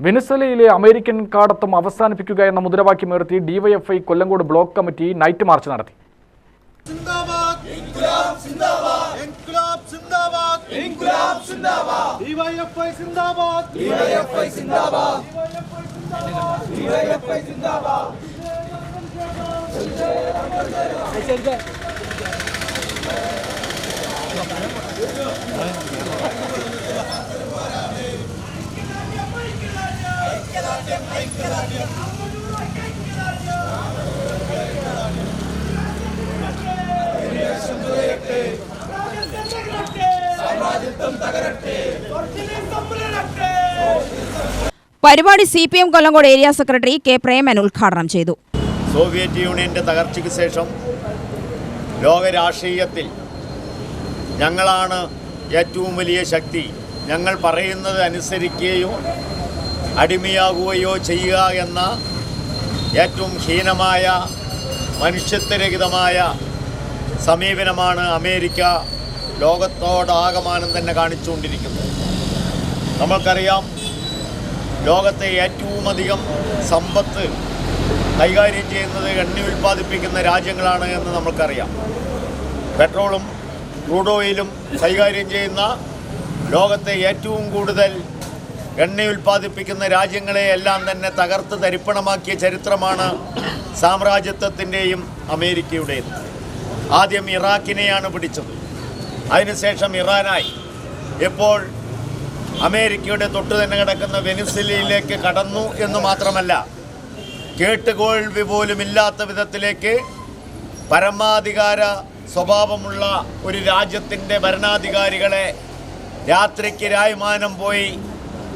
വെനിസ്വലയിലെ American കാടത്തം അവസാനിപ്പിക്കുക എന്ന മുദ്രാവാക്യമുയർത്തി DYFI Kollengode block committee night march നടത്തി. സിന്ദാബാദ്. ഇൻകുലാബ് സിന്ദാബാദ്. ഇൻകുലാബ് സിന്ദാബാദ്. ഡിവൈഎഫ്ഐ സിന്ദാബാദ്. ഡിവൈഎഫ്ഐ സിന്ദാബാദ് ഡിവൈഎഫ്ഐ സിന്ദാബാദ് ഡിവൈഎഫ്ഐ സിന്ദാബാദ് പരിപാടി C P M Kollengode area secretary K Preman ഉദ്ഘാടനം ചെയ്തു. സോവിയറ്റ് യൂണിയന്റെ തകർച്ചയ്ക്ക് ശേഷം ലോക രാഷ്ട്രീയത്തിൽ ഞങ്ങളാണ് ഏറ്റവും വലിയ ശക്തി. ഞങ്ങൾ പറയുന്നത് അനുസരിക്കുകയോ അടിമയാകുകയോ ചെയ്യുക എന്ന ഏറ്റവും ഹീനമായ മനുഷ്യത്വരഹിതമായ സമീപനമാണ് അമേരിക്ക ലോകത്തോടാകമാനം തന്നെ കാണിച്ചുകൊണ്ടിരിക്കുന്നത്. നമ്മൾക്കറിയാം ലോകത്തെ ഏറ്റവും അധികം സമ്പത്ത് കൈകാര്യം ചെയ്യുന്നത് എണ്ണ ഉൽപ്പാദിപ്പിക്കുന്ന രാജ്യങ്ങളാണ് എന്ന് നമുക്കറിയാം പെട്രോളും ക്രൂഡ് ഓയിലും കൈകാര്യം ചെയ്യുന്ന ലോകത്തെ ഏറ്റവും കൂടുതൽ എണ്ണ ഉൽപ്പാദിപ്പിക്കുന്ന രാജ്യങ്ങളെ എല്ലാം തന്നെ തകർത്ത് തരിപ്പണമാക്കിയ ചരിത്രമാണ് സാമ്രാജ്യത്വത്തിന്റെയും അമേരിക്കയുടെയും ആദ്യം ഇറാഖിനെയാണ് പിടിച്ചത്. അതിനുശേഷം ഇറാനായി. ഇപ്പോൾ അമേരിക്കയുടെ തൊട്ടു തന്നെ കിടക്കുന്ന വെനിസിലയിലേക്ക് കടന്നു എന്ന് മാത്രമല്ല കേട്ടുകോൾവി പോലും ഇല്ലാത്ത വിധത്തിലേക്ക് പരമാധികാര സ്വഭാവമുള്ള ഒരു രാജ്യത്തിന്റെ ഭരണാധികാരികളെ രാത്രിക്ക് രായ്മാനം പോയി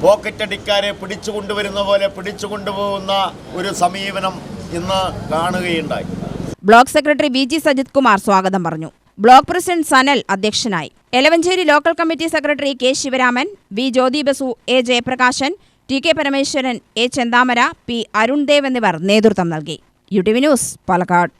പോക്കറ്റടിക്കാരെ പിടിച്ചു കൊണ്ടുവരുന്ന പോലെ പിടിച്ചു കൊണ്ടുപോകുന്ന ഒരു സമീപനം ഇന്ന് കാണുകയുണ്ടായി. Block secretary V G Sajith Kumar സ്വാഗതം പറഞ്ഞു. ബ്ലോക്ക് പ്രസിഡന്റ് സനൽ അധ്യക്ഷനായി. Elavancheri local committee secretary K Sivaraman V Jyothi Basu A Jayaprakashan T K Parameswaran A Chenthamara P Arundev എന്നിവർ നേതൃത്വം നൽകി. U T V news Palakkad.